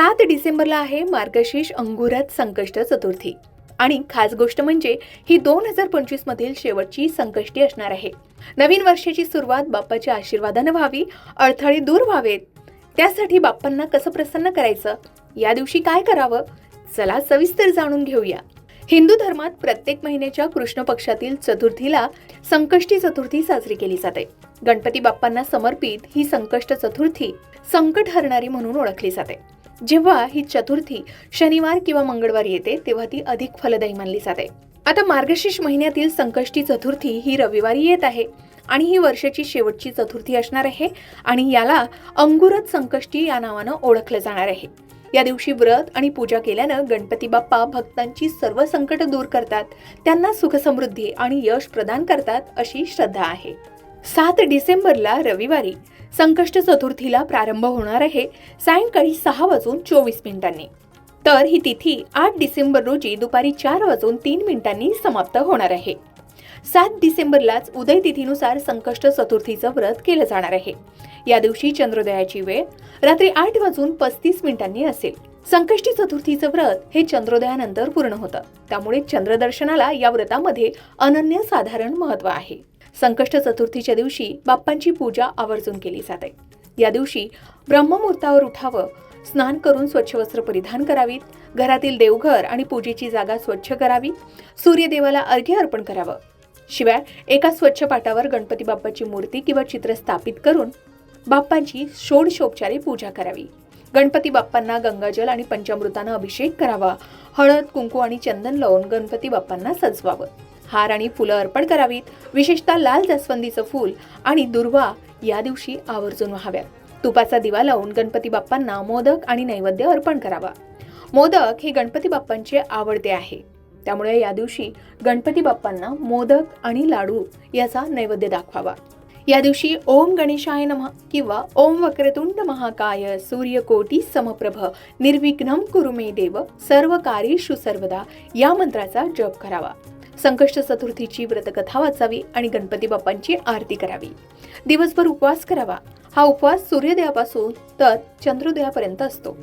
सात डिसेंबरला आहे मार्गशीर्ष अंगुरत संकष्ट चतुर्थी. आणि खास गोष्ट म्हणजे ही दोन हजार पंचवीस मधील शेवटची संकष्टी असणार आहे. नवीन वर्षाची सुरुवात बाप्पाच्या आशीर्वादानं व्हावी अडथळे दूर व्हावेत. त्यासाठी बाप्पांना कसं प्रसन्न करायचं? या दिवशी काय करावं? चला सविस्तर जाणून घेऊया. हिंदू धर्मात प्रत्येक महिन्याच्या कृष्ण पक्षातील चतुर्थीला संकष्टी चतुर्थी साजरी केली जाते. गणपती बाप्पांना समर्पित ही संकष्ट चतुर्थी संकट हरणारी म्हणून ओळखली जाते. जेव्हा ही चतुर्थी शनिवार किंवा मंगळवार येते तेव्हा ती अधिक फलदायी मानली जाते. आता मार्गशीर्ष महिन्यातील संकष्टी चतुर्थी ही रविवारी येत आहे आणि ही वर्षाची शेवटची चतुर्थी असणार आहे आणि याला अंगुरत संकष्टी या नावानं ओळखलं जाणार आहे. या दिवशी व्रत आणि पूजा केल्यानं गणपती बाप्पा भक्तांची सर्व संकट दूर करतात त्यांना सुखसमृद्धी आणि यश प्रदान करतात अशी श्रद्धा आहे. सात डिसेंबरला रविवारी संकष्ट चतुर्थीला प्रारंभ होणार आहे. सायंकाळी सहा वाजून चोवीस मिनिटांनी. तर ही तिथी आठ डिसेंबर रोजी दुपारी चार वाजून तीन मिनिटांनी समाप्त होणार आहे. सात डिसेंबरलाच उदय तिथीनुसार संकष्ट चतुर्थीचं व्रत केलं जाणार आहे. या दिवशी चंद्रोदयाची वेळ रात्री आठ वाजून पस्तीस मिनिटांनी असेल. संकष्टी चतुर्थीचं व्रत हे चंद्रोदयानंतर पूर्ण होतं. त्यामुळे चंद्रदर्शनाला या व्रतामध्ये अनन्य साधारण महत्त्व आहे. संकष्ट चतुर्थीच्या दिवशी बाप्पांची पूजा आवर्जून केली जाते. या दिवशी ब्रह्ममुहूर्तावर उठावं स्नान करून स्वच्छ वस्त्र परिधान करावीत घरातील देवघर आणि पूजेची जागा स्वच्छ करावी सूर्यदेवाला अर्घ्य अर्पण करावं. शिवाय एका स्वच्छ पाटावर गणपती बाप्पाची मूर्ती किंवा चित्र स्थापित करून बाप्पांची षोडशोपचारे पूजा करावी. गणपती बाप्पांना गंगाजल आणि पंचामृतानं अभिषेक करावा. हळद कुंकू आणि चंदन लावून गणपती बाप्पांना सजवावं. हार आणि फुलं अर्पण करावीत. विशेषतः लाल जास्वंदीचं फूल आणि दुर्वा या दिवशी आवर्जून व्हाव्यात. तुपाचा दिवा लावून गणपती बाप्पांना मोदक आणि नैवेद्य अर्पण करावा. मोदक हे गणपती बाप्पांचे आवडते आहे. त्यामुळे या दिवशी गणपती बाप्पांना मोदक आणि लाडू याचा नैवेद्य दाखवावा. या दिवशी ओम गणेशाय नम किंवा ओम वक्रतुंड महाकाय सूर्यकोटी समप्रभ निर्विघ्नम कुरुमे देव सर्व कार्येषु सर्वदा या मंत्राचा जप करावा. संकष्ट चतुर्थीची व्रतकथा वाचावी आणि गणपती बाप्पांची आरती करावी. दिवसभर उपवास करावा. हा उपवास सूर्योदयापासून तर चंद्रोदयापर्यंत असतो.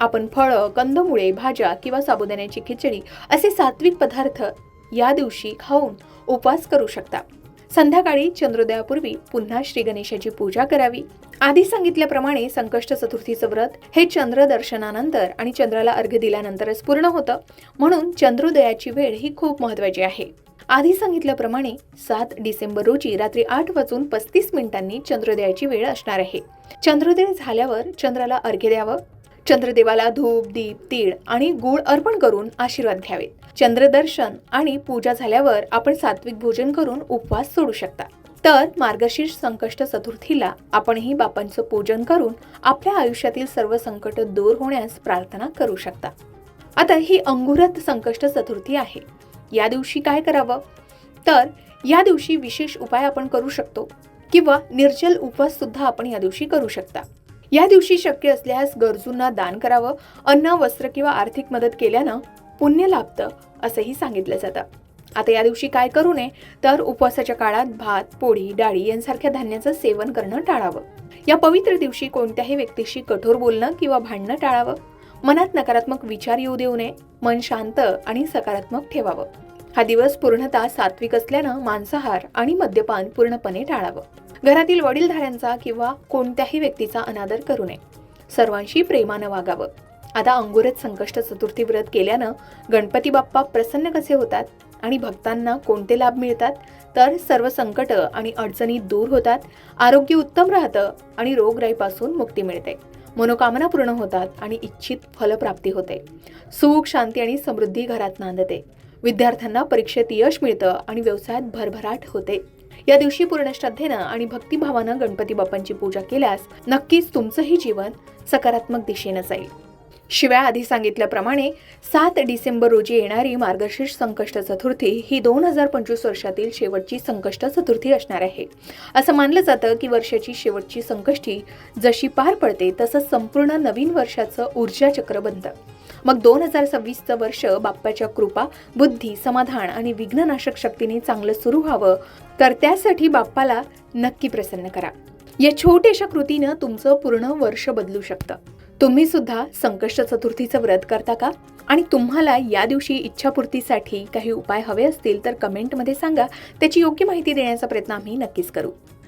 आपण फळं कंदमुळे भाज्या किंवा साबुदाण्याची खिचडी असे सात्विक पदार्थ या दिवशी खाऊन उपवास करू शकता. संध्याकाळी चंद्रोदयापूर्वी पुन्हा श्री गणेशाची पूजा करावी. आधी सांगितल्याप्रमाणे संकष्ट चतुर्थीचं व्रत हे चंद्र दर्शनानंतर आणि चंद्राला अर्घ्य दिल्यानंतरच पूर्ण होतं. म्हणून चंद्रोदयाची वेळ ही खूप महत्वाची आहे. आधी सांगितल्याप्रमाणे सात डिसेंबर रोजी रात्री आठ वाजून पस्तीस मिनिटांनी चंद्रोदयाची वेळ असणार आहे. चंद्रोदय झाल्यावर चंद्राला अर्घ्य द्यावं. चंद्रदेवाला धूप दीप तीळ आणि गुळ अर्पण करून आशीर्वाद घ्यावेत चंद्रदर्शन आणि पूजा झाल्यावर आपण सात्विक भोजन करून उपवास सोडू शकता. तर मार्गशीर्ष संकष्ट चतुर्थीला आपणही बापांचं पूजन करून आपल्या आयुष्यातील सर्व संकट दूर होण्यास प्रार्थना करू शकता. आता ही अंगुरत संकष्ट चतुर्थी आहे. या दिवशी काय करावं? तर या दिवशी विशेष उपाय आपण करू शकतो किंवा निर्जल उपवास सुद्धा आपण या दिवशी करू शकता. या दिवशी शक्य असल्यास गरजूंना दान करावं अन्न वस्त्र किंवा आर्थिक मदत केल्यानं पुण्य लाभतं असंही सांगितलं जातं. आता या दिवशी काय करू नये तर उपवासाच्या काळात भात पोळी डाळी यांसारख्या धान्याचं सेवन करणं टाळावं. या पवित्र दिवशी कोणत्याही व्यक्तीशी कठोर बोलणं किंवा भांडणं टाळावं. मनात नकारात्मक विचार येऊ देऊ नये मन शांत आणि सकारात्मक ठेवावं. हा दिवस पूर्णतः सात्विक असल्यानं मांसाहार आणि मद्यपान पूर्णपणे टाळावं. घरातील वडीलधाऱ्यांचा किंवा कोणत्याही व्यक्तीचा अनादर करू नये. सर्वांशी प्रेमानं वागावं. आता अंगुरत संकष्ट चतुर्थी व्रत केल्यानं गणपती बाप्पा प्रसन्न कसे होतात आणि भक्तांना कोणते लाभ मिळतात? तर सर्व संकट आणि अडचणी दूर होतात आरोग्य उत्तम राहतं आणि रोगराईपासून मुक्ती मिळते. मनोकामना पूर्ण होतात आणि इच्छित फलप्राप्ती होते. सुख शांती आणि समृद्धी घरात नांदते. विद्यार्थ्यांना परीक्षेत यश मिळतं आणि व्यवसायात भरभराट होते. या दिवशी पूर्ण श्रद्धेनं आणि भक्तिभावानं गणपती बाप्पांची पूजा केल्यास नक्कीच तुमचंही जीवन सकारात्मक दिशेनं जाईल. शिवाय आधी सांगितल्याप्रमाणे सात डिसेंबर रोजी येणारी मार्गशीर्ष संकष्ट चतुर्थी ही दोन हजार पंचवीस वर्षातील शेवटची संकष्ट चतुर्थी असणार आहे. असं मानलं जातं की वर्षाची शेवटची संकष्टी जशी पार पडते तसं संपूर्ण नवीन वर्षाचं ऊर्जा चक्र बनतं. मग दोन हजार सव्वीसचं वर्ष बाप्पाच्या कृपा बुद्धी समाधान आणि विघ्ननाशक शक्तीने चांगलं सुरू व्हावं. तर त्यासाठी बाप्पाला नक्की प्रसन्न करा. या छोट्याशा कृतीनं तुमचं पूर्ण वर्ष बदलू शकतं. तुम्ही सुद्धा संकष्ट चतुर्थीचं व्रत करता का? आणि तुम्हाला या दिवशी इच्छापूर्तीसाठी काही उपाय हवे असतील तर कमेंटमध्ये सांगा. त्याची योग्य माहिती देण्याचा प्रयत्न आम्ही नक्कीच करू.